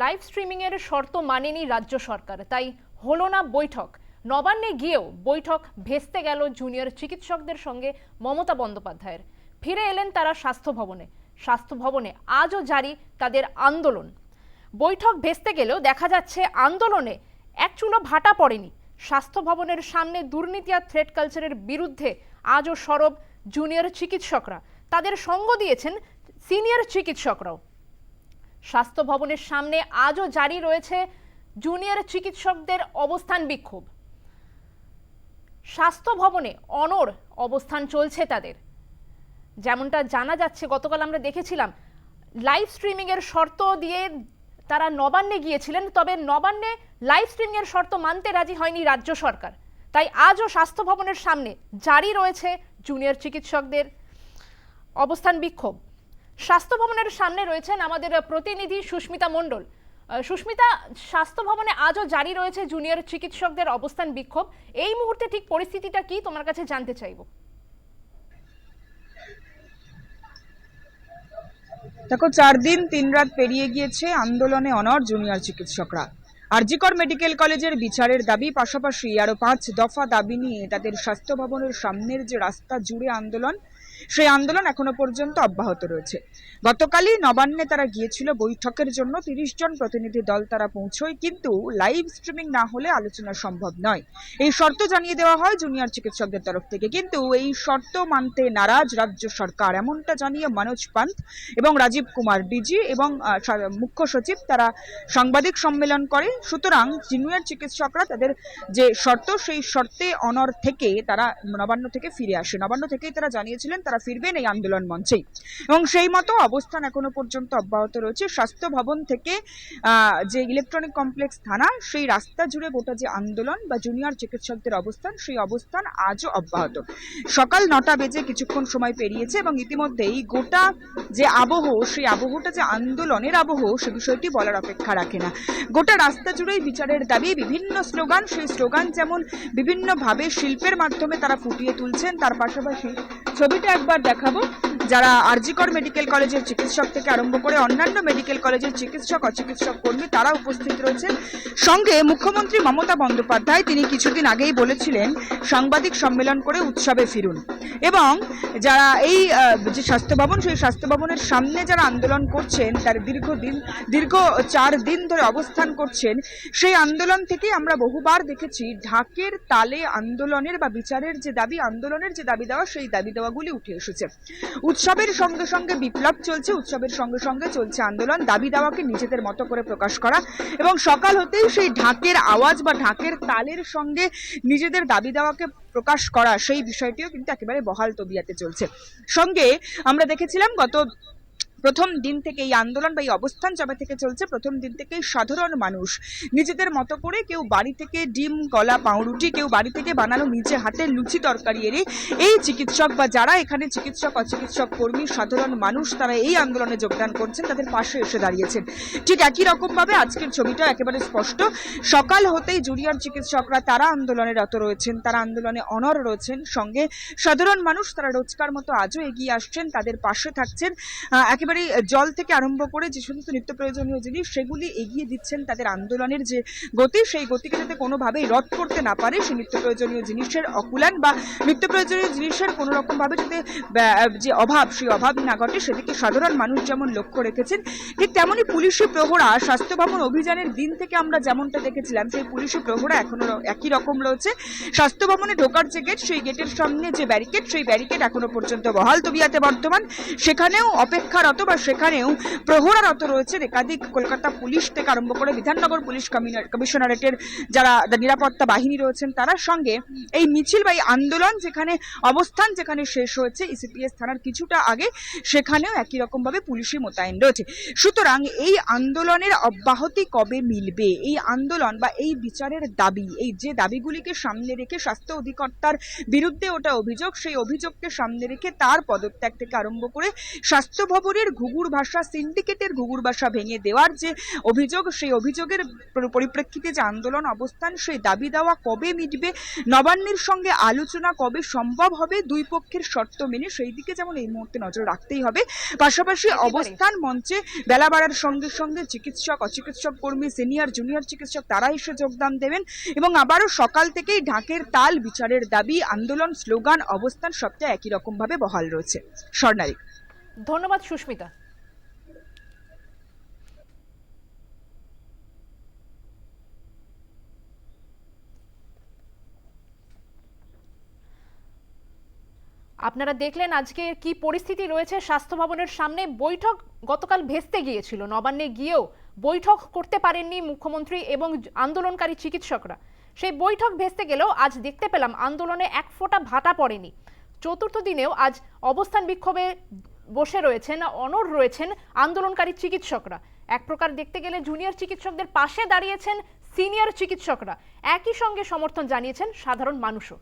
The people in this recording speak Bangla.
লাইভ স্ট্রিমিংয়ের শর্ত মানেনি রাজ্য সরকার, তাই হলো না বৈঠক। নবান্নে গিয়েও বৈঠক ভেস্তে গেল জুনিয়র চিকিৎসকদের সঙ্গে মমতা বন্দ্যোপাধ্যায়ের। ফিরে এলেন তারা স্বাস্থ্য ভবনে। স্বাস্থ্য ভবনে আজও জারি তাদের আন্দোলন। বৈঠক ভেস্তে গেলেও দেখা যাচ্ছে আন্দোলনে এক চুলো ভাটা পড়েনি। স্বাস্থ্য ভবনের সামনে দুর্নীতি আর থ্রেড কালচারের বিরুদ্ধে আজও সরব জুনিয়র চিকিৎসকরা। তাদের সঙ্গ দিয়েছেন সিনিয়র চিকিৎসকরাও। স্বাস্থ্য ভবনের সামনে আজও জারি রয়েছে জুনিয়র চিকিৎসকদের অবস্থান বিক্ষোভ। স্বাস্থ্য ভবনে অনর অবস্থান চলছে তাদের। যেমনটা জানা যাচ্ছে, গতকাল আমরা দেখেছিলাম, লাইভ স্ট্রিমিংয়ের শর্ত দিয়ে তারা নবান্নে গিয়েছিলেন, তবে নবান্নে লাইভ স্ট্রিমিংয়ের শর্ত মানতে রাজি হয়নি রাজ্য সরকার। তাই আজও স্বাস্থ্য ভবনের সামনে জারি রয়েছে জুনিয়র চিকিৎসকদের অবস্থান বিক্ষোভ। স্বাস্থ্য ভবনের সামনে রয়েছেন আমাদের প্রতিনিধি সুস্মিতা মণ্ডল। সুস্মিতা, স্বাস্থ্য ভবনে আজও জারি রয়েছে জুনিয়র চিকিৎসকদের অবস্থান বিক্ষোভ। এই মুহূর্তে ঠিক পরিস্থিতিটা কি তোমার কাছে জানতে চাইব? দেখো, চার দিন, তিন রাত পেরিয়ে গিয়েছে আন্দোলনে অনর জুনিয়র চিকিৎসকরা। আরজিকর মেডিকেল কলেজের বিচারের দাবি, পাশাপাশি আরও পাঁচ দফা দাবি নিয়ে তাদের স্বাস্থ্য ভবনের সামনের যে রাস্তা জুড়ে আন্দোলন সেই আন্দোলন এখনও পর্যন্ত অব্যাহত রয়েছে। গতকালই নবান্নে তারা গিয়েছিল বৈঠকের জন্য, তিরিশ জন প্রতিনিধি দল তারা পৌঁছয়, কিন্তু লাইভ স্ট্রিমিং না হলে আলোচনা সম্ভব নয়। এই শর্ত জানিয়ে দেওয়া হয় জুনিয়র চিকিৎসকদের তরফ থেকে। কিন্তু এই শর্ত মানতে নারাজ রাজ্য সরকার, এমনটা জানিয়ে মনোজ পান্ত এবং রাজীব কুমার ডিজি এবং মুখ্য সচিব তারা সাংবাদিক সম্মেলন করে। সুতরাং জুনিয়র চিকিৎসকরা তাদের যে শর্ত, সেই শর্তে অনর থেকে তারা নবান্ন থেকে ফিরে আসে। নবান্ন থেকেই তারা জানিয়েছিলেন তারা ফিরবেন এই আন্দোলন মঞ্চেই। এবং সেই মতো অবস্থান এখনও পর্যন্ত অব্যাহত রয়েছে। স্বাস্থ্য ভবন থেকে যে ইলেকট্রনিক কমপ্লেক্স থানা, সেই রাস্তা জুড়ে গোটা যে আন্দোলন বা জুনিয়র চিকিৎসকদের অবস্থান, সেই অবস্থান আজও অব্যাহত। সকাল নটা বেজে কিছুক্ষণ সময় পেরিয়েছে এবং ইতিমধ্যেই গোটা যে আবহ, সেই আবহটা যে আন্দোলনের আবহ, সে বিষয়টি বলার অপেক্ষা রাখে না। গোটা রাস্তা জুড়েই বিচারের দাবি, বিভিন্ন স্লোগান, সেই স্লোগান যেমন বিভিন্নভাবে শিল্পের মাধ্যমে তারা ফুটিয়ে তুলছেন, তার পাশাপাশি ছবিটা একবার দেখাবো। যারা আরজিকর মেডিকেল কলেজের চিকিৎসক থেকে আরম্ভ করে অন্যান্য মেডিকেল কলেজের চিকিৎসক, অচিকিৎসক কর্মী তারা উপস্থিত রয়েছেন সঙ্গে মুখ্যমন্ত্রী মমতা বন্দ্যোপাধ্যায় তিনি কিছুদিন আগেই বলেছিলেন, সাংবাদিক সম্মেলন করে উৎসবে ফিরুন। এবং যারা এই যে স্বাস্থ্য ভবন সেই স্বাস্থ্য ভবনের সামনে যারা আন্দোলন করছেন, তার দীর্ঘদিন, দীর্ঘ চার দিন ধরে অবস্থান করছেন, সেই আন্দোলন থেকে আমরা বহুবার দেখেছি ঢাকের তালে আন্দোলনের বা বিচারের যে দাবি, আন্দোলনের যে দাবি দেওয়া, সেই দাবি দেওয়াগুলি উঠে এসেছে। উৎসবের সঙ্গে সঙ্গে বিপ্লব চলছে, উৎসবের সঙ্গে সঙ্গে চলছে আন্দোলন। দাবি দাওয়াকে নিজেদের মতো করে প্রকাশ করা এবং সকাল হতেই সেই ঢাকের আওয়াজ বা ঢাকের তালের সঙ্গে নিজেদের দাবি দাওয়াকে প্রকাশ করা, সেই বিষয়টিও কিন্তু একেবারে বহাল তবিয়াতে চলছে। সঙ্গে আমরা দেখেছিলাম গত প্রথম দিন থেকে এই আন্দোলন বা এই অবস্থান যবে থেকে চলছে প্রথম দিন থেকেই সাধারণ মানুষ। নিজেদের মতো করে কেউ বাড়ি থেকে ডিম কলা পাউরুটি কেউ বাড়ি থেকে বানানো নিজে হাতে লুচি তরকারি এনে এই চিকিৎসক বা যারা এখানে চিকিৎসক অচিকিৎসক কর্মী সাধারণ মানুষ তারা এই আন্দোলনে যোগদান করছেন তাদের পাশে এসে দাঁড়িয়েছেন। ঠিক একই রকম ভাবে আজকের ছবিটা একেবারে স্পষ্ট। সকাল হতেই জুনিয়র চিকিৎসকরা তারা আন্দোলনে রত রয়েছেন তারা আন্দোলনে অনর রয়েছেন। সঙ্গে সাধারণ মানুষ তারা রোজকার মতো আজও এগিয়ে আসছেন তাদের পাশে থাকছেন। আহ, একেবারে জল থেকে আরম্ভ করে যে সমস্ত নিত্য প্রয়োজনীয় জিনিস সেগুলি এগিয়ে দিচ্ছেন তাদের আন্দোলনের যে গতি, সেই গতিকে যাতে কোনোভাবেই রদ করতে না পারে সেই নিত্য প্রয়োজনীয় জিনিসের অকুলান বা নিত্য প্রয়োজনীয় জিনিসের কোনো রকম ভাবে যাতে যে অভাব, সেই অভাব না ঘটে সেদিকে সাধারণ মানুষ যেমন লক্ষ্য রেখেছেন, ঠিক তেমনি পুলিশি প্রহরা, স্বাস্থ্য ভবন অভিযানের দিন থেকে আমরা যেমনটা দেখেছিলাম, সেই পুলিশি প্রহরা এখনও একই রকম রয়েছে। স্বাস্থ্য ভবনে ঢোকার যে গেট সেই গেটের সামনে যে ব্যারিকেড সেই ব্যারিকেড এখনও পর্যন্ত বহাল তবিয়াতে বর্তমান। সেখানেও অপেক্ষারত বা সেখানেও প্রহরারত রয়েছে একাধিক কলকাতা পুলিশ থেকে আরম্ভ করে বিধাননগর পুলিশ কমিশনারেটের যারা নিরাপত্তা বাহিনী রয়েছেন তারা সঙ্গে এই মিছিল বা এই আন্দোলন যেখানে অবস্থান যেখানে শেষ হয়েছে ইসিপিএস থানার কিছুটা আগে সেখানেও একই রকমভাবে পুলিশই মোতায়েন রয়েছে। সুতরাং এই আন্দোলনের অব্যাহতি কবে মিলবে? এই আন্দোলন বা এই বিচারের দাবি, এই যে দাবিগুলিকে সামনে রেখে স্বাস্থ্য অধিকর্তার বিরুদ্ধে ওটা অভিযোগ, সেই অভিযোগকে সামনে রেখে তার পদত্যাগ থেকে আরম্ভ করে স্বাস্থ্য ভবনের ঘুঘুর ভাষা সিন্ডিকেটের ঘুঘুর ভাষা ভেঙে দেওয়ার যে অভিযোগ সেই অভিযোগের পরিপ্রেক্ষিতে যে আন্দোলন অবস্থান সেই দাবি দেওয়া কবে মিটবে নবান্নের সঙ্গে আলোচনা কবে সম্ভব হবে দুই পক্ষের শর্ত মেনে সেই দিকে যেমন এই মুহূর্তে নজর রাখতেই হবে। পাশাপাশি অবস্থান মঞ্চে বেলা বাড়ার সঙ্গে সঙ্গে চিকিৎসক অচিকিৎসক কর্মী সিনিয়র জুনিয়র চিকিৎসক তারা এসে যোগদান দেবেন এবং আবারও সকাল থেকেই ঢাকের তাল বিচারের দাবি আন্দোলন স্লোগান অবস্থান সবটা একই রকম ভাবে বহাল রয়েছে। স্বর্ণালী। ধন্যবাদ, সুস্মিতা। আপনারা দেখলেন আজকে কি পরিস্থিতি রয়েছে স্বাস্থ্য ভবনের সামনে। বৈঠক গতকাল ভেস্তে গিয়েছিল। নবান্নে গিয়েও বৈঠক করতে পারেননি মুখ্যমন্ত্রী এবং আন্দোলনকারী চিকিৎসকরা। সেই বৈঠক ভেস্তে গেলেও আজ দেখতে পেলাম আন্দোলনে এক ফোঁটা ভাটা পড়েনি। চতুর্থ দিনেও আজ অবস্থান বিক্ষোভে বসে রয়েছেন অনর রয়েছেন আন্দোলনকারী চিকিৎসকরা। এক প্রকার দেখতে গেলে জুনিয়র চিকিৎসকদের পাশে দাঁড়িয়েছেন সিনিয়র চিকিৎসকরা। একই সঙ্গে সমর্থন জানিয়েছেন সাধারণ মানুষও।